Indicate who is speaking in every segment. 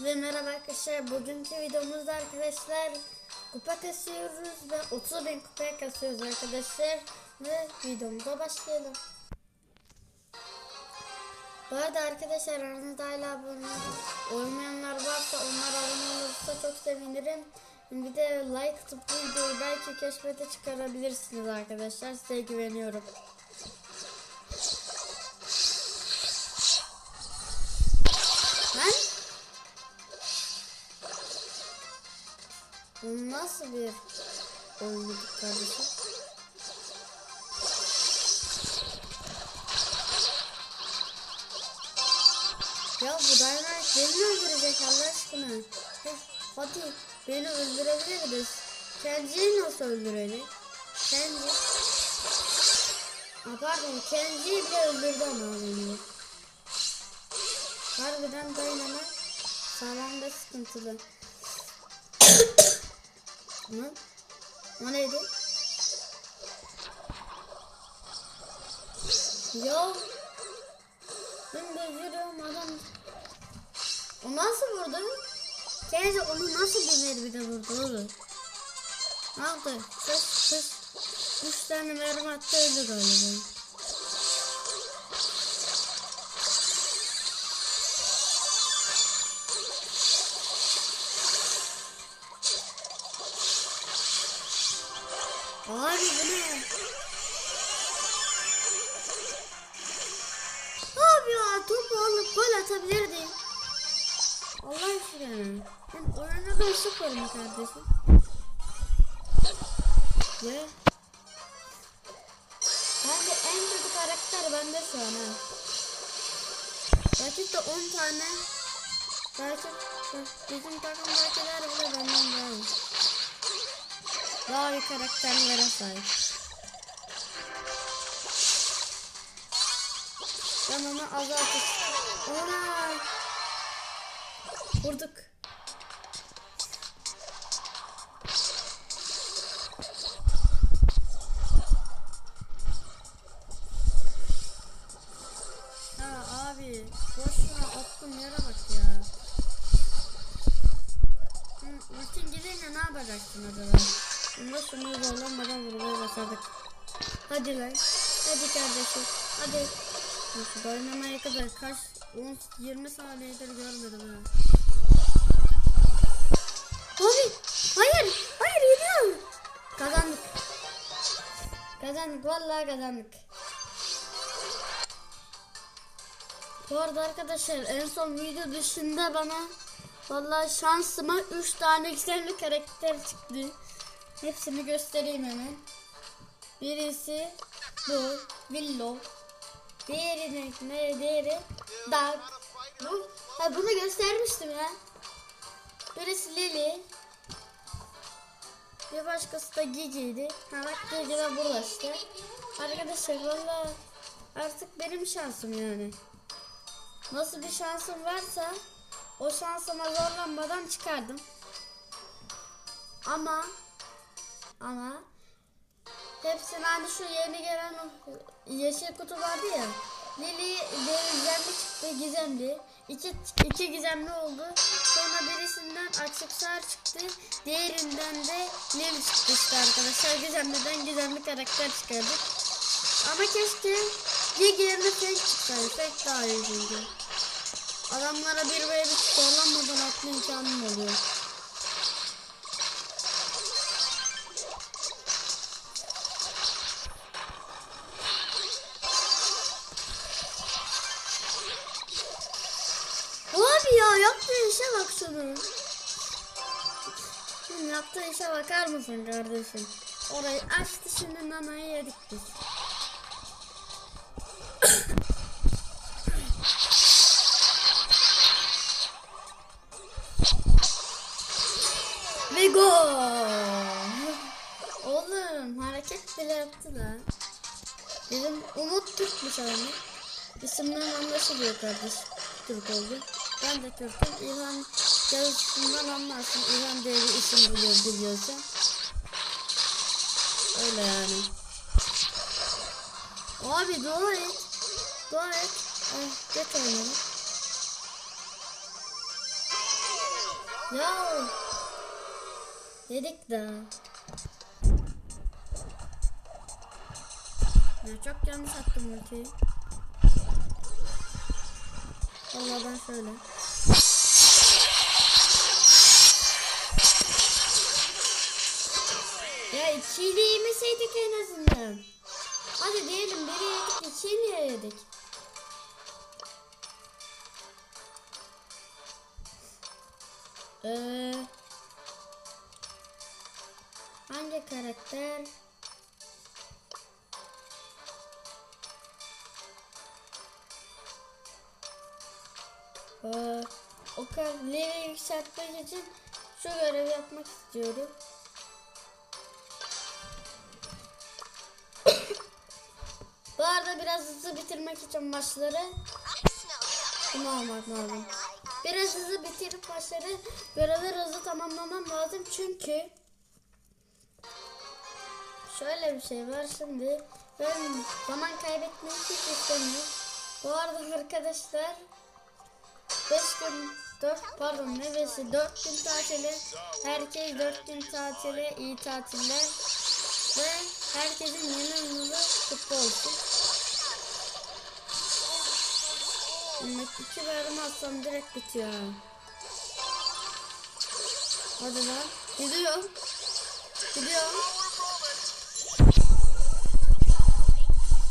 Speaker 1: Ve merhaba arkadaşlar. Bugünkü videomuzda arkadaşlar kupa kasıyoruz ve 30 bin kupaya kasıyoruz arkadaşlar. Ve videomuza başlayalım. Bu arada arkadaşlar aranızda hala abone olmayanlar varsa onlar abone olursa çok sevinirim. Bir de like atıp videoyu belki keşfete çıkarabilirsiniz arkadaşlar. Size güveniyorum. Bu nasıl bir oyunculuk kardeşim? Ya bu Dynamite beni öldürecek Allah aşkına? Heh, hadi beni öldürebiliriz. Kenji'yi nasıl öldürecek? Kenji. Aa, pardon Kenji'yi bile öldürdü ama beni. Harbiden Dynamite sağlam sıkıntılı. Hı? O neydi? Ya ben de yürüyorum adam. O nasıl vurdu? Kendisi onu nasıl bir mermide vurdu oğlum? Ne yaptı? Kız kız. Üç tane mermi attı öldü galiba. Abi bu ne? Abi ya topu alıp gol atabilirdim. Allah aşkına. Ben oyuna ben sıfırım kardeşim. Ya. Bence en kötü karakter bende şu an ha. Belki de 10 tane. Belki bizim takımdakiler bile benden daha iyi. İyi karakterlere sahip. Onu azaltıp ona vurduk. Ha abi boşuna attım yere bak ya. Hı, Ultin gelince ne yapacaksın acaba? Bunda şunu zorlanmadan vurmaya başladık. Hadi lan. Hadi kardeşim. Hadi. Nasıl oynamaya kadar kaç 10 20 saniyedir görmedim ha. Abi hayır hayır yeniyorum. Kazandık. Kazandık vallahi kazandık. Bu arada arkadaşlar en son video dışında bana vallahi şansıma 3 tane güzel karakter çıktı. Hepsini göstereyim hemen. Birisi bu Willow. Diğeri ne? diğeri? Dark. Bu. Ha bunu göstermiştim ya. Birisi Lily. Bir başkası da Gigi'ydi. Ha bak Gigi de burada işte. Arkadaşlar valla artık benim şansım yani. Nasıl bir şansım varsa o şansıma zorlanmadan çıkardım. Ama ama hepsini hani şu yeni gelen yeşil kutu vardı ya. Lili gizemli çıktı gizemli. İki, iki gizemli oldu. Sonra birisinden aksesuar çıktı. Diğerinden de Lili çıktı işte arkadaşlar. Gizemliden gizemli karakter çıkardık. Ama keşke Gigi yerine fake çıksaydı. Fake daha iyi çünkü. Adamlara bir ve bir zorlanmadan atma imkanım oluyor. Şunu. Şunun yaptığı işe bakar mısın kardeşim? Orayı açtı şimdi nanayı yedik biz. Ve gol. Oğlum hareket bile yaptı da. Bizim Umut Türkmüş abi. İsimden anlaşılıyor kardeş. Türk oldu. Ben de Türk'üm. İlhan yazısından anlarsın. İlhan diye bir isim biliyor, biliyorsa. Öyle yani. Abi dua et. Dua et. Ay, geç oynayalım. Ya. Dedik de. Ya çok yanlış attım ultiyi. Vallahi ben şöyle. Ya ikiyle yemeseydik en azından. Hadi diyelim biri yedik ikiyi niye yedik? Ee, hangi karakter? Ee, o kadar yükseltmek için şu görevi yapmak istiyorum. Bu arada biraz hızlı bitirmek için maçları bunu almak lazım. Biraz hızlı bitirip maçları görevleri hızlı tamamlamam lazım çünkü şöyle bir şey var şimdi ben zaman kaybetmeyi hiç istemiyorum. Bu arada arkadaşlar 5 gün 4 pardon ne besi 4 gün tatili herkes 4 gün tatili iyi tatiller ve herkesin yeni yılı kutlu olsun. Şimdi iki bölüm atsam direkt bitiyor. ha. Hadi lan. Gidiyorum. Gidiyorum.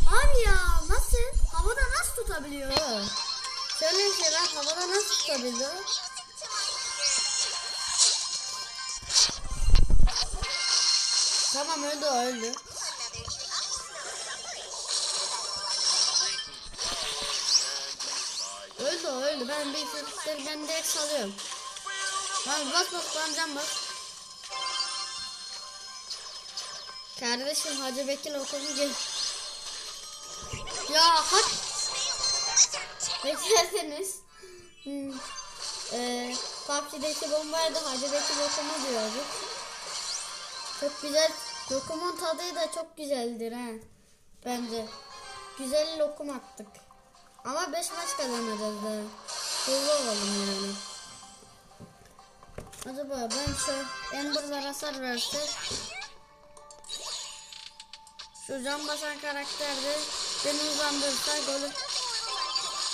Speaker 1: Abi ya nasıl? Havada nasıl tutabiliyor? Şöyle şey ben havada nasıl tutabiliyor? Tamam öldü öldü. Öldü öldü. Ben bir çocukları ben direkt salıyorum. Lan bas bas bana can bas. Kardeşim Hacı Bekir okulu gel. Ya hak. Beklerseniz. Hmm. Ee, PUBG'deki bombaydı Hacı Bekir okumu diyorduk. Çok güzel. Lokumun tadı da çok güzeldir ha. Bence. Güzel lokum attık. Ama 5 maç kazanacağız da. Hızlı olalım yani. Acaba ben şu Ember'lar hasar verse şu can basan karakterde beni hızlandırırsa golü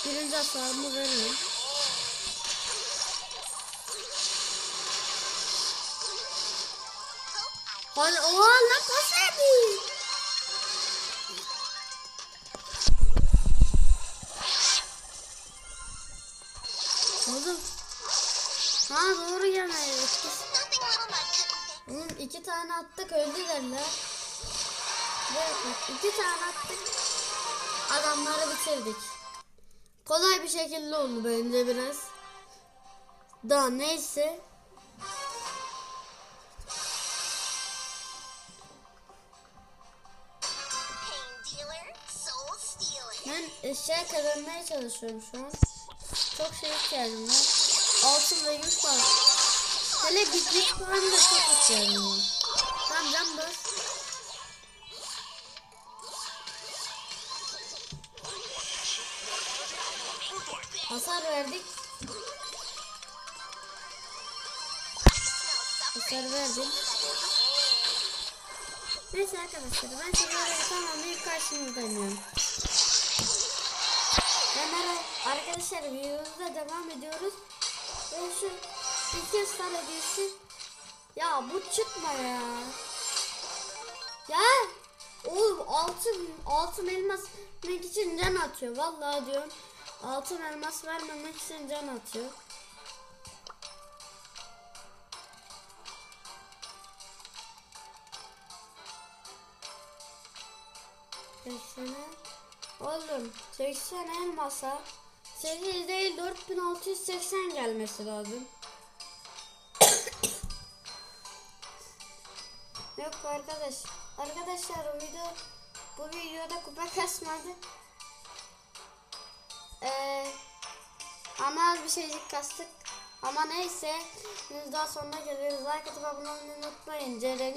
Speaker 1: birinci hasarımı veririm. Lan pas verdi. Oğlum. Ha doğru gelmedi. Oğlum iki tane attık öldüler la. İki tane attık. Adamları bitirdik. Kolay bir şekilde oldu bence biraz. Daha neyse. Eşya kazanmaya çalışıyorum şu an. Çok şey ihtiyacım var. Altın ve gümüş var. Hele güç puanı da çok ihtiyacım var. Tamam can bas. Hasar verdik. Hasar verdim. Neyse arkadaşlar ben size tamamlayıp karşınızdayım arkadaşlar videomuzda devam ediyoruz. Ve şu kez tane değilsin. Ya bu çıkma ya. Ya oğlum altın altın elmas vermek için can atıyor. Vallahi diyorum. Altın elmas vermemek için can atıyor. Seksene. Oğlum 80 elmasa 8 değil 4680 gelmesi lazım. Yok arkadaş. Arkadaşlar bu video bu videoda kupa kasmadı. Ee, ama az bir şeycik kastık. Ama neyse. Biz daha sonra geliriz. Like atıp abone olmayı unutmayın. Ceren'i